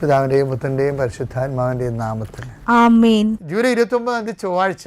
പിതാവിന്റെയും പുത്രന്റെയും പരിശുദ്ധാത്മാവിന്റെയും നാമത്തിൽ. ജൂലൈ ഇരുപത്തി ഒമ്പതാം തീയതി ചൊവ്വാഴ്ച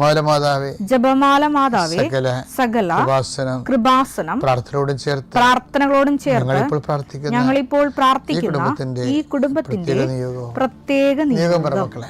ജപമാല മാതാവേ ജപമാല മാതാവേ സകല സകല ഉപാസനം കൃപാസനം പ്രാർത്ഥനയോടും ചേർത്ത് പ്രാർത്ഥനകളോടും ചേർത്ത് ഞങ്ങളിപ്പോൾ പ്രാർത്ഥിക്കുന്ന ഞങ്ങളിപ്പോൾ പ്രാർത്ഥിക്കുന്ന ഈ കുടുംബത്തിന്റെ പ്രത്യേക നിയോഗം പ്രത്യേക നിയോഗം നിയോഗം. മക്കളെ.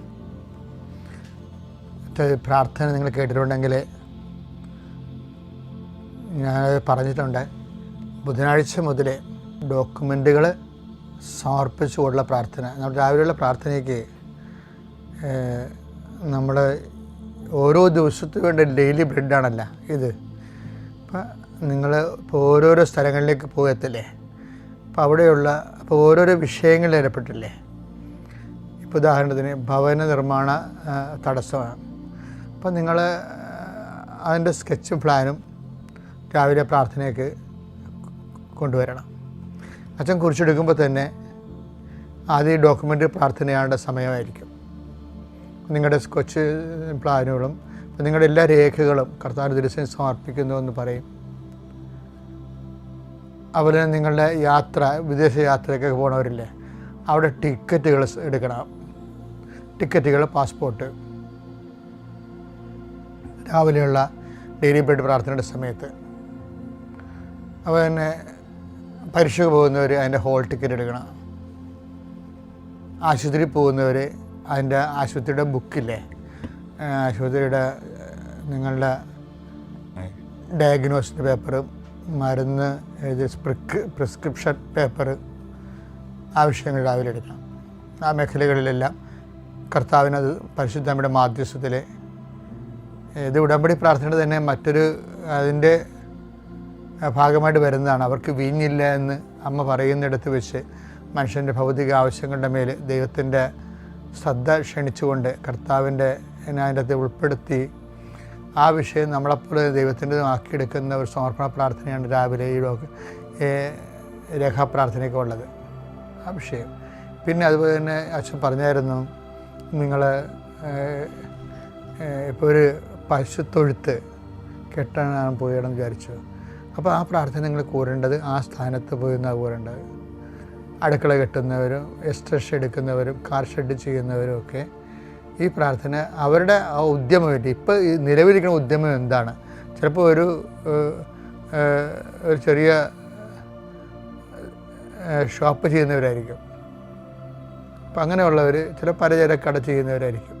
പ്രാർത്ഥന നിങ്ങൾ കേട്ടിട്ടുണ്ടെങ്കിൽ ഞാൻ പറഞ്ഞിട്ടുണ്ട്. ബുധനാഴ്ച മുതൽ ഡോക്യുമെന്റുകൾ സമർപ്പിച്ചുകൊണ്ടുള്ള പ്രാർത്ഥന. നമ്മൾ രാവിലെയുള്ള പ്രാർത്ഥനയ്ക്ക് നമ്മൾ ഓരോ ദിവസത്തിന് വേണ്ട ഡെയിലി ബ്രെഡാണല്ല ഇത്. അപ്പം നിങ്ങൾ ഇപ്പോൾ ഓരോരോ സ്ഥലങ്ങളിലേക്ക് പോകത്തില്ലേ? അപ്പോൾ അവിടെയുള്ള അപ്പോൾ ഓരോരോ വിഷയങ്ങളിൽ ഏർപ്പെട്ടില്ലേ ഇപ്പോൾ ഉദാഹരണത്തിന് ഭവന നിർമ്മാണ തടസ്സമാണ്. അപ്പം നിങ്ങൾ അതിന്റെ സ്കെച്ചും പ്ലാനും രാവിലെ പ്രാർത്ഥനയ്ക്ക് കൊണ്ടുവരണം. അച്ഛൻ കുറിച്ചെടുക്കുമ്പോൾ തന്നെ ആദ്യം ഡോക്യുമെന്റ് പ്രാർത്ഥനയാണ്ട സമയമായിരിക്കും. നിങ്ങളുടെ സ്കെച്ച് പ്ലാനുകളും നിങ്ങളുടെ എല്ലാ രേഖകളും കർത്താവ് ദിവസം സമർപ്പിക്കുന്നു എന്ന് പറയും. അതുപോലെ തന്നെ നിങ്ങളുടെ യാത്ര വിദേശ യാത്രയ്ക്കൊക്കെ പോണവരില്ലേ അവിടെ ടിക്കറ്റുകൾ എടുക്കണം. ടിക്കറ്റുകൾ പാസ്പോർട്ട്. രാവിലെയുള്ള ഡെയിലി ബ്രെഡ് പ്രാർത്ഥനയുടെ സമയത്ത് അപ്പോൾ തന്നെ പരീക്ഷയ്ക്ക് പോകുന്നവർ അതിന്റെ ഹോൾ ടിക്കറ്റ് എടുക്കണം. ആശുപത്രിയിൽ പോകുന്നവർ അതിന്റെ ആശുപത്രിയുടെ ബുക്കില്ലേ? ആശുപത്രിയുടെ നിങ്ങളുടെ ഡയഗ്നോസിന്റെ പേപ്പർ മരുന്ന് എഴുതിയ പ്രിക് പ്രിസ്ക്രിപ്ഷൻ പേപ്പർ ആവശ്യങ്ങൾ രാവിലെ എടുക്കണം. ആ മേഖലകളിലെല്ലാം കർത്താവിനത് പരിശുദ്ധമ്മയുടെ മാധ്യസ്ഥത്തിൽ ഇത് ഉടമ്പടി പ്രാർത്ഥന തന്നെ മറ്റൊരു അതിന്റെ ഭാഗമായിട്ട് വരുന്നതാണ്. അവർക്ക് വീഞ്ഞില്ല എന്ന് അമ്മ പറയുന്നിടത്ത് വെച്ച് മനുഷ്യന്റെ ഭൗതിക ആവശ്യങ്ങളുടെ മേൽ ദൈവത്തിന്റെ ശ്രദ്ധ ക്ഷണിച്ചുകൊണ്ട് കർത്താവിന്റെ അതിന്റെ അകത്ത് ഉൾപ്പെടുത്തി ആ വിഷയം നമ്മളെപ്പോലെ ദൈവത്തിന്റെ ആക്കിയെടുക്കുന്ന ഒരു സമർപ്പണ പ്രാർത്ഥനയാണ് രാവിലെ ഈ രേഖാപ്രാർത്ഥനയൊക്കെ ഉള്ളത്. ആ വിഷയം. പിന്നെ അതുപോലെ തന്നെ അച്ഛൻ പറഞ്ഞായിരുന്നു നിങ്ങൾ ഇപ്പോൾ ഒരു പശുത്തൊഴുത്ത് കെട്ടാനാണ് പോയിടം വിചാരിച്ചു. അപ്പോൾ ആ പ്രാർത്ഥന നിങ്ങൾ കൂരേണ്ടത് ആ സ്ഥാനത്ത് പോയി നിന്നാണ് കൂരേണ്ടത്. അടുക്കള കെട്ടുന്നവരും എസ്ട്രഷ് എടുക്കുന്നവരും കാർ ഷെഡ് ചെയ്യുന്നവരും ഒക്കെ ഈ പ്രാർത്ഥന അവരുടെ ആ ഉദ്യമമില്ല ഇപ്പോൾ ഈ നിലവിലിരിക്കുന്ന ഉദ്യമം എന്താണ്? ചിലപ്പോൾ ഒരു ഒരു ചെറിയ ഷോപ്പ് ചെയ്യുന്നവരായിരിക്കും. അപ്പം അങ്ങനെയുള്ളവർ ചില പലചരക്കട ചെയ്യുന്നവരായിരിക്കും.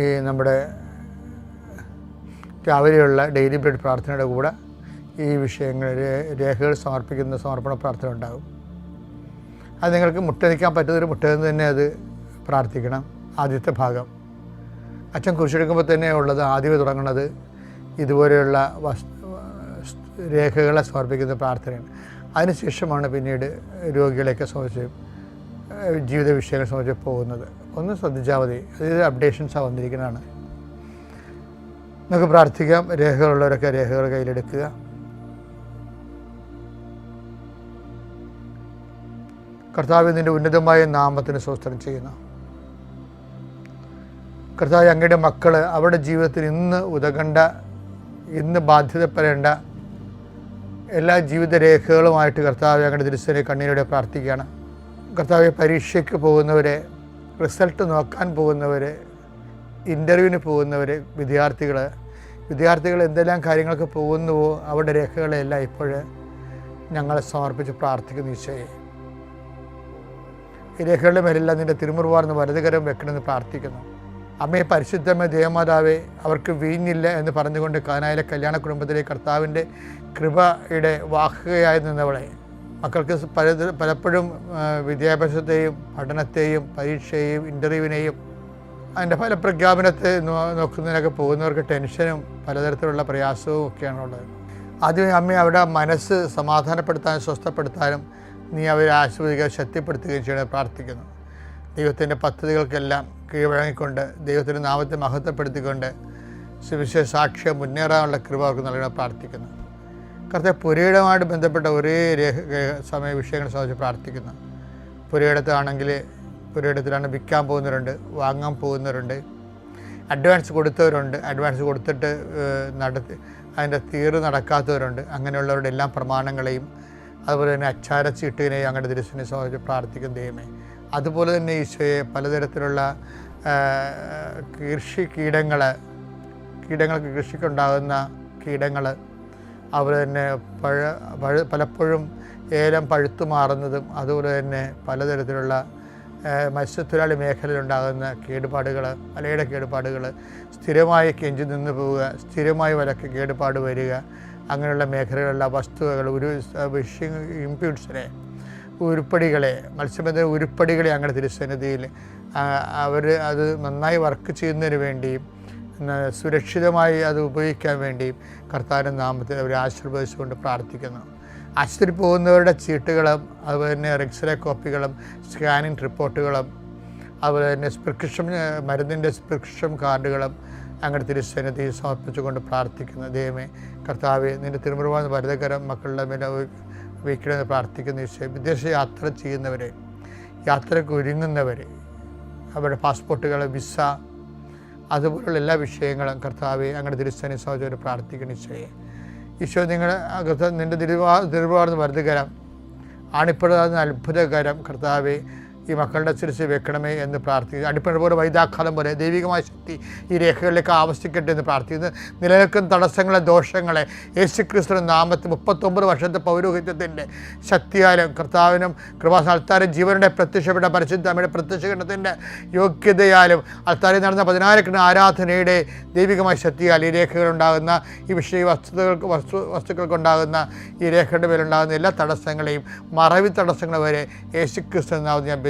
ഈ നമ്മുടെ രാവിലെയുള്ള ഡെയിലി ബ്രെഡ് പ്രാർത്ഥനയുടെ കൂടെ ഈ വിഷയങ്ങൾ രേഖകൾ സമർപ്പിക്കുന്ന സമർപ്പണ പ്രാർത്ഥന ഉണ്ടാകും. അത് നിങ്ങൾക്ക് മുട്ടനിക്കാൻ പറ്റുന്നൊരു മുട്ടയെന്ന് തന്നെ അത് പ്രാർത്ഥിക്കണം. ആദ്യത്തെ ഭാഗം. അച്ഛൻ കുറിച്ചെടുക്കുമ്പോൾ തന്നെ ഉള്ളത് ആദ്യമേ തുടങ്ങുന്നത് ഇതുപോലെയുള്ള വസ് രേഖകളെ സമർപ്പിക്കുന്ന പ്രാർത്ഥനയാണ്. അതിനുശേഷമാണ് പിന്നീട് രോഗികളെയൊക്കെ സംബന്ധിച്ച് ജീവിത വിഷയങ്ങളെ സംബന്ധിച്ച് പോകുന്നത്. ഒന്ന് ശ്രദ്ധിച്ചാൽ മതി. അതായത് അപ്ഡേഷൻസാണ് വന്നിരിക്കുന്നതാണ്. നമുക്ക് പ്രാർത്ഥിക്കാം. രേഖകളുള്ളവരൊക്കെ രേഖകൾ കയ്യിലെടുക്കുക. കർത്താവ് ഉന്നതമായ നാമത്തിന് സ്വസ്ത്രം ചെയ്യുന്നു. കർത്താവ് അങ്ങയുടെ മക്കൾ അവരുടെ ജീവിതത്തിൽ ഇന്ന് ഉതകണ്ട ഇന്ന് ബാധ്യതപ്പെടേണ്ട എല്ലാ ജീവിത രേഖകളുമായിട്ട് കർത്താവ് അങ്ങയുടെ ദൃശ്യനെ കണ്ണീരോടെ പ്രാർത്ഥിക്കുകയാണ്. കർത്താവ് പരീക്ഷയ്ക്ക് പോകുന്നവരെ റിസൾട്ട് നോക്കാൻ പോകുന്നവർ ഇന്റർവ്യൂവിന് പോകുന്നവർ വിദ്യാർത്ഥികൾ വിദ്യാർത്ഥികൾ എന്തെല്ലാം കാര്യങ്ങൾക്ക് പോകുന്നുവോ അവരുടെ രേഖകളെല്ലാം ഇപ്പോൾ ഞങ്ങളെ സമർപ്പിച്ച് പ്രാർത്ഥിക്കുന്നു ഈശോയെ. ഈ രേഖകളുടെ മേലെല്ലാം നിന്റെ തിരുമുറുവാർന്ന് വലതുകരം വെക്കണമെന്ന് പ്രാർത്ഥിക്കുന്നു. അമ്മയെ പരിശുദ്ധമേ ദേവമാതാവേ അവർക്ക് വീഞ്ഞില്ല എന്ന് പറഞ്ഞുകൊണ്ട് കാനായിലെ കല്യാണ കുടുംബത്തിലെ കർത്താവിന്റെ കൃപയുടെ വാഹകയായി നിന്നവളെ മക്കൾക്ക് പല പലപ്പോഴും വിദ്യാഭ്യാസത്തെയും പഠനത്തെയും പരീക്ഷയെയും ഇന്റർവ്യൂവിനെയും അതിന്റെ ഫലപ്രഖ്യാപനത്തെ പ്രഖ്യാപനത്തെ നോക്കുന്നതിനൊക്കെ പോകുന്നവർക്ക് ടെൻഷനും പലതരത്തിലുള്ള പ്രയാസവും ഒക്കെയാണ് ഉള്ളത്. ആദ്യം അമ്മ അവിടെ മനസ്സ് സമാധാനപ്പെടുത്താനും സ്വസ്ഥപ്പെടുത്താനും നീ അവരെ ആശ്വദിക്കുക ശക്തിപ്പെടുത്തുകയും ചെയ്യണമെന്ന് പ്രാർത്ഥിക്കുന്നു. ദൈവത്തിന്റെ പദ്ധതികൾക്കെല്ലാം കീഴ്വഴങ്ങിക്കൊണ്ട് ദൈവത്തിന്റെ നാമത്തെ മഹത്വപ്പെടുത്തിക്കൊണ്ട് സുവിശേഷ സാക്ഷ്യം മുന്നേറാനുള്ള കൃപ അവർക്ക് നൽകണം പ്രാർത്ഥിക്കുന്നു. കർത്താവ് പുരയിടമായിട്ട് ബന്ധപ്പെട്ട ഒരേ രേഖ സമയ വിഷയങ്ങൾ സംബന്ധിച്ച് പ്രാർത്ഥിക്കുന്നു. പുരയിടത്താണെങ്കിൽ പുരയിടത്തിലാണ് വിൽക്കാൻ പോകുന്നവരുണ്ട് വാങ്ങാൻ പോകുന്നവരുണ്ട് അഡ്വാൻസ് കൊടുത്തവരുണ്ട് അഡ്വാൻസ് കൊടുത്തിട്ട് നടത്തി അതിന്റെ തീർ നടക്കാത്തവരുണ്ട് അങ്ങനെയുള്ളവരുടെ എല്ലാ പ്രമാണങ്ങളെയും അതുപോലെ തന്നെ അച്ചാര ചീട്ടിനെയും അങ്ങോട്ട് ദൃശ്യനെ സംബന്ധിച്ച് പ്രാർത്ഥിക്കും ദൈവമേ. അതുപോലെ തന്നെ ഈശോയെ പലതരത്തിലുള്ള കൃഷി കീടങ്ങൾ കീടങ്ങൾക്ക് കൃഷിക്കുണ്ടാകുന്ന കീടങ്ങൾ അതുപോലെ തന്നെ പഴ പഴ പലപ്പോഴും ഏലം പഴുത്തു മാറുന്നതും അതുപോലെ തന്നെ പലതരത്തിലുള്ള മത്സ്യത്തൊഴിലാളി മേഖലയിലുണ്ടാകുന്ന കേടുപാടുകൾ വലയുടെ കേടുപാടുകൾ സ്ഥിരമായി കെഞ്ചി നിന്ന് പോവുക സ്ഥിരമായി വലക്ക് കേടുപാട് വരിക അങ്ങനെയുള്ള മേഖലകളിലുള്ള വസ്തുവകൾ ഒരു വിഷിങ് ഇമ്പ്യൂട്ട്സിനെ ഉരുപ്പടികളെ മത്സ്യബന്ധന ഉരുപ്പടികളെ അങ്ങനെ തിരുസന്നിധിയിൽ അവർ അത് നന്നായി വർക്ക് ചെയ്യുന്നതിന് വേണ്ടിയും സുരക്ഷിതമായി അത് ഉപയോഗിക്കാൻ വേണ്ടി കർത്താവിന്റെ നാമത്തിൽ അവരെ ആശീർവദിച്ചുകൊണ്ട് പ്രാർത്ഥിക്കുന്നു. ആശുപത്രി പോകുന്നവരുടെ ചീട്ടുകളും അതുപോലെ തന്നെ എക്സ്റേ കോപ്പികളും സ്കാനിങ് റിപ്പോർട്ടുകളും അതുപോലെ തന്നെ പ്രിസ്ക്രിപ്ഷൻ മരുന്നിന്റെ പ്രിസ്ക്രിപ്ഷൻ കാർഡുകളും അങ്ങനെ തിരുസന്നിധി സമർപ്പിച്ചുകൊണ്ട് പ്രാർത്ഥിക്കുന്നു. ദൈവമേ കർത്താവ് നിന്റെ തിരുമുറവാണ് ഭരതകരം മക്കളുടെ മേലെ വയ്ക്കണമെന്ന് പ്രാർത്ഥിക്കുന്ന വിഷയം വിദേശ യാത്ര ചെയ്യുന്നവരെ യാത്രയ്ക്ക് ഒരുങ്ങുന്നവരെ അവരുടെ പാസ്പോർട്ടുകൾ വിസ അതുപോലുള്ള എല്ലാ വിഷയങ്ങളും കർത്താവെ അങ്ങനെ തിരുസ്ഥാനി സഹോദരൻ പ്രാർത്ഥിക്കുന്ന ഈശോയെ. ഈശോ അകത്ത് നിന്റെ തിരുവാ തിരുവാർന്ന് വർദ്ധകരം ആണിപ്പെടുന്ന അത്ഭുതകരം കർത്താവെ ഈ മക്കളുടെ ശിരസ് വെക്കണമേ എന്ന് പ്രാർത്ഥിക്കുന്നു. അടിപ്പണ പോലെ വൈദാഖാലം പോലെ ദൈവികമായ ശക്തി ഈ രേഖകളിലേക്ക് ആവശ്യിക്കട്ടെ എന്ന് പ്രാർത്ഥിക്കുന്നു. നിലനിൽക്കുന്ന തടസ്സങ്ങളെ ദോഷങ്ങളെ യേശുക്രിസ്തു നാമത്തിൽ മുപ്പത്തൊമ്പത് വർഷത്തെ പൗരോഹിത്യത്തിന്റെ ശക്തിയാലും കർത്താവിനും കൃപാസാൽത്താരും ജീവനുടെ പ്രത്യക്ഷപ്പെട്ട പരിശുദ്ധ അമ്മയുടെ പ്രത്യക്ഷകരണത്തിന്റെ യോഗ്യതയാലും അൽത്താരിൽ നടന്ന പതിനായിരക്കിന് ആരാധനയുടെ ദൈവികമായ ശക്തിയാൽ ഈ രേഖകളുണ്ടാകുന്ന ഈ വിഷയ വസ്തുതകൾക്ക് വസ്തു വസ്തുക്കൾക്കുണ്ടാകുന്ന ഈ രേഖയുടെ മേലുണ്ടാകുന്ന എല്ലാ തടസ്സങ്ങളെയും മറവി തടസ്സങ്ങൾ വരെ യേശുക്രിസ്തു നാമത്തിൽ ഞാൻ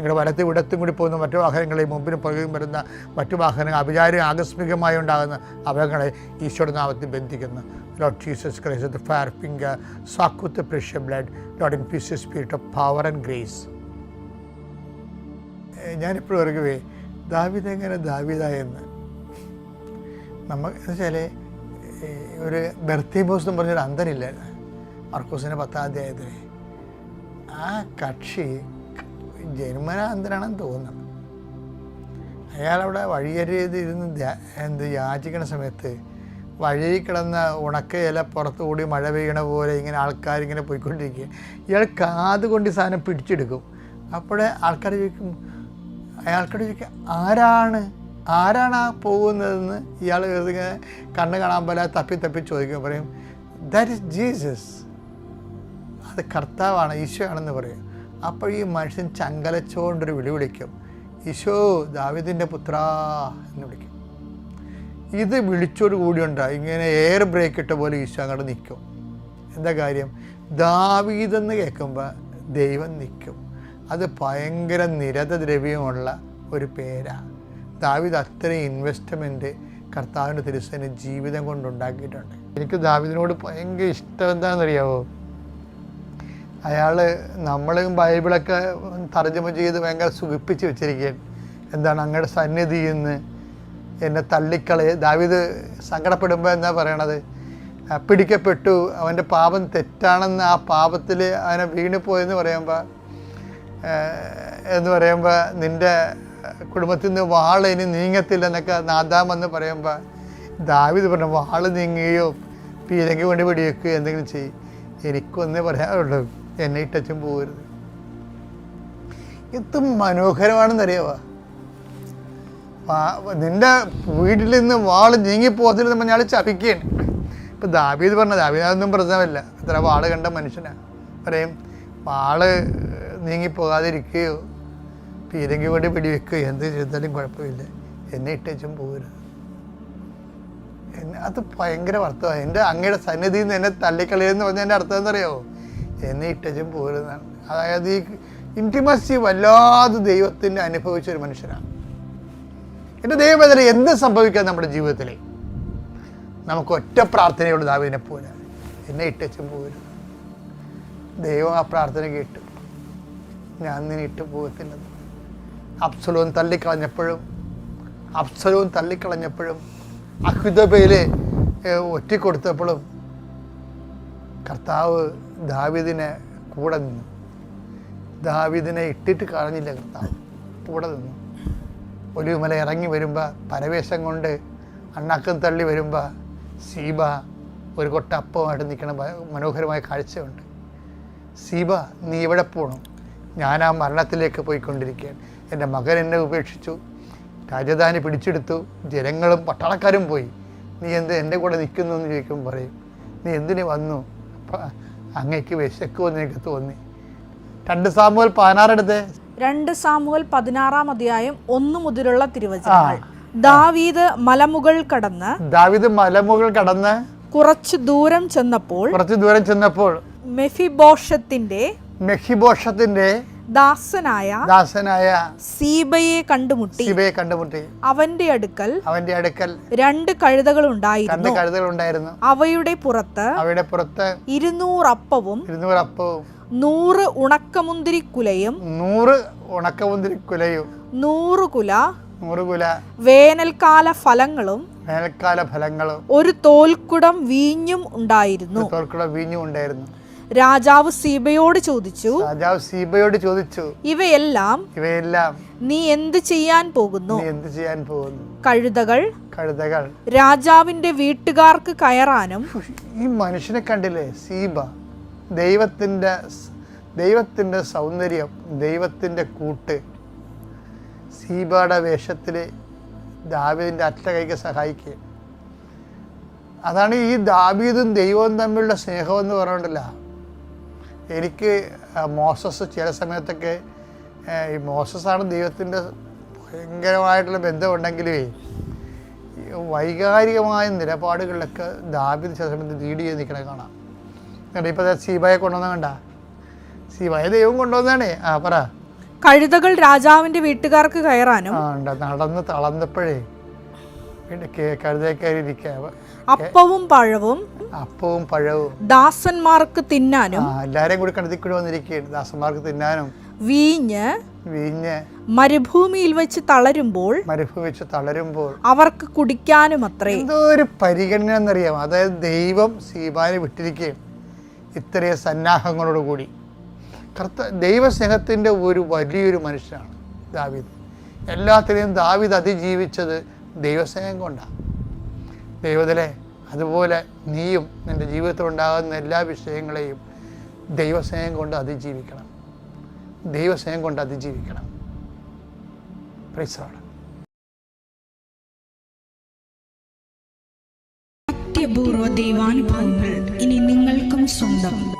നിങ്ങളുടെ വലത്തും ഇടത്തും കൂടി പോകുന്ന മറ്റു വാഹനങ്ങളെ മുമ്പിന് പുറകിലും വരുന്ന മറ്റു വാഹനങ്ങൾ അഭിചാരം ആകസ്മികമായി ഉണ്ടാകുന്ന അപകടങ്ങളെ ഈശോയുടെ നാമത്തിൽ ബന്ധിക്കുന്നു. Lord Jesus Christ fire finger സാക്കുത്ത് precious blood lord in peace spirit of power and grace ഞാനിപ്പോഴും ഓർക്കുവേ ദാവിദ് എങ്ങനെ ദാവിദായെന്ന്? നമ്മൾ എന്ന് വെച്ചാൽ ഒരു ബെർത്തിബോസ് എന്ന് പറഞ്ഞൊരു അന്തനില്ലായിരുന്നു മർക്കോസിന്റെ പത്താം അധ്യായത്തിൽ ആ കക്ഷി ജന്മന അന്തരാണെന്ന് തോന്നുന്നു. അയാളവിടെ വഴിയരുത് ഇരുന്ന് എന്ത് യാചിക്കണ സമയത്ത് വഴിയിൽ കിടന്ന ഉണക്ക ഇല പുറത്തു കൂടി മഴ പെയ്യണ പോലെ ഇങ്ങനെ ആൾക്കാരിങ്ങനെ പോയിക്കൊണ്ടിരിക്കുക. ഇയാൾ കാത് കൊണ്ട് സാധനം പിടിച്ചെടുക്കും. അപ്പോഴേ ആൾക്കാർ ചോദിക്കും അയാൾക്കോട് ചോദിക്കുക ആരാണ്? ആരാണ് ആ പോകുന്നതെന്ന്? ഇയാൾ ഇങ്ങനെ കണ്ണ് കാണാൻ പോലെ തപ്പി തപ്പി ചോദിക്കും. പറയും ദാറ്റ് ഇസ് ജീസസ്. അത് കർത്താവാണ് ഈശോ ആണെന്ന് പറയും. അപ്പോൾ ഈ മനുഷ്യൻ ചങ്കലച്ചോണ്ടൊരു വിളി വിളിക്കും. ഈശോ ദാവിദിന്റെ പുത്രാ എന്ന് വിളിക്കും. ഇത് വിളിച്ചോട് കൂടിയുണ്ട്. ഇങ്ങനെ എയർ ബ്രേക്ക് ഇട്ട പോലെ ഈശോ അങ്ങോട്ട് നിൽക്കും എന്താ കാര്യം? ദാവീതെന്ന് കേൾക്കുമ്പോൾ ദൈവം നിൽക്കും അത് ഭയങ്കര നിരത ദ്രവ്യമുള്ള ഒരു പേരാണ് ദാവിദ് അത്രയും ഇൻവെസ്റ്റ്മെന്റ് കർത്താവിന്റെ തിരുസേന ജീവിതം കൊണ്ടുണ്ടാക്കിയിട്ടുണ്ട് എനിക്ക് ദാവിദിനോട് ഭയങ്കര ഇഷ്ടം എന്താണെന്നറിയാവോ? അയാൾ നമ്മളും ബൈബിളൊക്കെ തർജമ ചെയ്ത് ഭയങ്കര സുഖിപ്പിച്ച് വെച്ചിരിക്കുകയാണ്. എന്താണ് അങ്ങയുടെ സന്നിധിയിൽ നിന്ന് എന്നെ തള്ളിക്കളെ ദാവിത് സങ്കടപ്പെടുമ്പോൾ എന്താ പറയണത്? പിടിക്കപ്പെട്ടു അവന്റെ പാപം തെറ്റാണെന്ന് ആ പാപത്തിൽ അവനെ വീണുപോയെന്ന് പറയുമ്പോൾ എന്ന് പറയുമ്പോൾ നിന്റെ കുടുംബത്തിൽ നിന്ന് വാൾ ഇനി നീങ്ങത്തില്ല എന്നൊക്കെ നാദാമെന്ന് പറയുമ്പോൾ ദാവിത് പറഞ്ഞു വാൾ നീങ്ങുകയോ പീരങ്കി കൊണ്ട് പിടിവെക്കുകയോ എന്തെങ്കിലും ചെയ്യും. എനിക്കൊന്നേ പറയാനുള്ളൂ. എന്നെ ഇട്ടച്ചും പോകരുത് ഇത് മനോഹരമാണെന്നറിയാവോ? നിന്റെ വീട്ടിൽ നിന്ന് വാൾ നീങ്ങി പോകത്തില്ല നമ്മൾ ഞാൻ ചപിക്കുകയാണ് ഇപ്പം ദാബീദ് പറഞ്ഞ ദാബീദ് അതൊന്നും പ്രശ്നമല്ല. ഇത്ര വാൾ കണ്ട മനുഷ്യനാണ് പറയും വാൾ നീങ്ങിപ്പോകാതിരിക്കുകയോ പീരങ്കി കൊണ്ട് പിടിവെക്കുകയോ എന്ത് ചെയ്താലും കുഴപ്പമില്ല. എന്നെ ഇട്ടേച്ചും പോകരുത് എന്നെ അത് ഭയങ്കര അർത്ഥമാണ് എന്റെ അങ്ങയുടെ സന്നിധിയിൽ നിന്ന് എന്നെ തള്ളിക്കളയെന്ന് പറഞ്ഞാൽ എന്റെ അർത്ഥം എന്തറിയോ എന്നെ ഇട്ടച്ചും പോരുന്നതാണ്. അതായത് ഈ ഇന്റിമസി വല്ലാതെ ദൈവത്തിന്റെ അനുഭവിച്ച ഒരു മനുഷ്യനാണ്. എന്റെ ദൈവം എതിരെ എന്ത് സംഭവിക്കാം നമ്മുടെ ജീവിതത്തിൽ നമുക്ക് ഒറ്റ പ്രാർത്ഥനയോട് ദാവിനെ പോലെ എന്നെ ഇട്ടച്ചും പോരുന്നു. ദൈവം ആ പ്രാർത്ഥന കേട്ടു. ഞാൻ നിന്നെ ഇട്ട് പോകത്തില്ലെന്ന് അപ്സലവും തള്ളിക്കളഞ്ഞപ്പോഴും അപ്സലവും തള്ളിക്കളഞ്ഞപ്പോഴും അഹ്വിതബയിലെ ഒറ്റിക്കൊടുത്തപ്പോഴും കർത്താവ് ദാവിദിനെ കൂടെ നിന്നു. ദാവിദിനെ ഇട്ടിട്ട് കളഞ്ഞില്ല കർത്താവ്. കൂടെ നിന്നു. ഒലിവുമല ഇറങ്ങി വരുമ്പോൾ പരവേശം കൊണ്ട് അണ്ണാക്കം തള്ളി വരുമ്പോൾ സീബ ഒരു കൊട്ടപ്പമായിട്ട് നിൽക്കണ മനോഹരമായ കാഴ്ചയുണ്ട്. സീബ നീ എവിടെ പോകണം ഞാൻ ആ മരണത്തിലേക്ക് പോയിക്കൊണ്ടിരിക്കുകയാണ്. എന്റെ മകൻ എന്നെ ഉപേക്ഷിച്ചു. രാജധാനി പിടിച്ചെടുത്തു. ജനങ്ങളും പട്ടാളക്കാരും പോയി. നീ എന്ത് എന്റെ കൂടെ നിൽക്കുന്നു എന്ന് ചോദിക്കുമ്പോൾ പറയും. നീ എന്തിനു വന്നു? അങ്ങയ്ക്ക് വിശക്കുമെന്ന് എനിക്ക് തോന്നി. രണ്ട് സാമുവൽ പതിനാറെടുത്ത് രണ്ട് സാമുവൽ പതിനാറാം അധ്യായം ഒന്നു മുതലുള്ള തിരുവചനങ്ങൾ. ദാവീദ് മലമുകൾ കടന്ന് ദാവീദ് മലമുകൾ കടന്ന് കുറച്ചു ദൂരം ചെന്നപ്പോൾ കുറച്ച് ദൂരം ചെന്നപ്പോൾ മെഫിബോഷത്തിന്റെ മെഹിബോഷത്തിന്റെ ദാസനായ ദാസനായ സീബയെ കണ്ടുമുട്ടി. സീബയെ കണ്ടുമുട്ടി. അവന്റെ അടുക്കൽ അവന്റെ അടുക്കൽ രണ്ട് കഴുതകൾ ഉണ്ടായിരുന്നു. രണ്ട് ഉണ്ടായിരുന്നു. അവയുടെ പുറത്ത് അവയുടെ പുറത്ത് ഇരുന്നൂറ് അപ്പവും ഇരുന്നൂറ് അപ്പവും നൂറ് ഉണക്കമുന്തിരി കുലയും നൂറ് ഉണക്കമുന്തിരി കുലയും നൂറ് കുല നൂറ് കുല വേനൽക്കാല ഫലങ്ങളും വേനൽക്കാല ഫലങ്ങളും ഒരു തോൽക്കുടം വീഞ്ഞും ഉണ്ടായിരുന്നു. തോൽക്കുടം വീഞ്ഞും ഉണ്ടായിരുന്നു. രാജാവ് സീബയോട് ചോദിച്ചു രാജാവ് സീബയോട് ചോദിച്ചു ഇവയെല്ലാം ഇവയെല്ലാം നീ എന്ത് ചെയ്യാൻ പോകുന്നു? നീ എന്ത് ചെയ്യാൻ പോകുന്നു? കഴുതകൾ കഴുതകൾ. രാജാവിന്റെ വീട്ടുകാർക്ക് കയറാനും ഈ മനുഷ്യനെ കണ്ടില്ലേ സീബ? ദൈവത്തിന്റെ ദൈവത്തിന്റെ സൗന്ദര്യം ദൈവത്തിന്റെ കൂട്ട്. സീബയുടെ വേഷത്തിൽ ദാവീദിന്റെ അറ്റ കൈക്ക് സഹായിക്കുക അതാണ് ഈ ദാവീദും ദൈവവും തമ്മിലുള്ള സ്നേഹമെന്ന് പറഞ്ഞിട്ടില്ല എനിക്ക് മോസസ് ചില സമയത്തൊക്കെ ഈ മോസസാണ് ദൈവത്തിന്റെ ഭയങ്കരമായിട്ടുള്ള ബന്ധമുണ്ടെങ്കിലേ വൈകാരികമായ നിലപാടുകളിലൊക്കെ ദാബിദ് ചില സമയത്ത് ലീഡ് ചെയ്ത് നിൽക്കണേ കാണാം. കണ്ട ഇപ്പോൾ സീബായെ കൊണ്ടുവന്ന കണ്ട? സീബായ ദൈവം കൊണ്ടുവന്നാണേ ആ പറ. കഴുതകൾ രാജാവിന്റെ വീട്ടുകാർക്ക് കയറാനും നടന്ന് തളർന്നപ്പോഴേ അപ്പവും പഴവും അപ്പവും പഴവും. ദാസന്മാർക്ക് തിന്നാനും ആ എല്ലാവരെയും കൂടി കടത്തി കൂടി വന്നിരിക്കുകയാണ്. ദാസന്മാർക്ക് തിന്നാനും. വീഞ്ഞ് വീഞ്ഞ് മരുഭൂമിയിൽ വെച്ച് തളരുമ്പോൾ മരുഭൂമി വെച്ച് തളരുമ്പോൾ അവർക്ക് കുടിക്കാനും അത്രേ എന്തോ ഒരു പരിഗണന എന്നറിയാം അതായത് ദൈവം സീബാനെ വിട്ടിരിക്കുകയും ഇത്രയും സന്നാഹങ്ങളോട് കൂടി. കർത്ത ദൈവസ്നേഹത്തിന്റെ ഒരു വലിയൊരു മനുഷ്യനാണ് ദാവീദ്. എല്ലാത്തിനെയും ദാവീദ് അതിജീവിച്ചത് ദൈവസ്നേഹം കൊണ്ടാണ് ദൈവത്തിലെ അതുപോലെ നീയും നിന്റെ ജീവിതത്തിൽ ഉണ്ടാകുന്ന എല്ലാ വിഷയങ്ങളെയും ദൈവസ്നേഹം കൊണ്ട് അതിജീവിക്കണം. ദൈവസ്നേഹം കൊണ്ട് അതിജീവിക്കണം. പ്രിസോട് അത്യപൂർവ ദൈവാനുഭവങ്ങൾ ഇനി നിങ്ങൾക്കും സ്വന്തം.